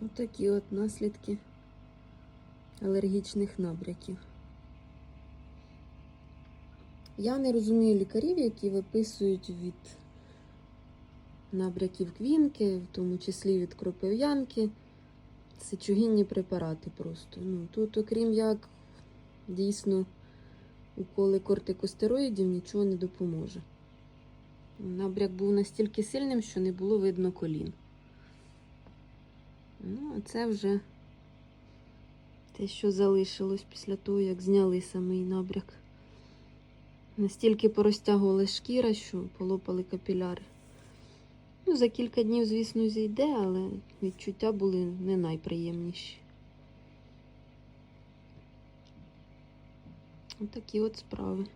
Отакі от наслідки алергічних набряків. Я не розумію лікарів, які виписують від набряків квінки, в тому числі від кропив'янки. Сечогінні препарати просто. Ну, тут, окрім як дійсно уколи кортикостероїдів, нічого не допоможе. Набряк був настільки сильним, що не було видно колін. Ну, а це вже те, що залишилось після того, як зняли самий набряк. Настільки порозтягувала шкіра, що полопали капіляри. Ну, за кілька днів, звісно, зійде, але відчуття були не найприємніші. Отакі от справи.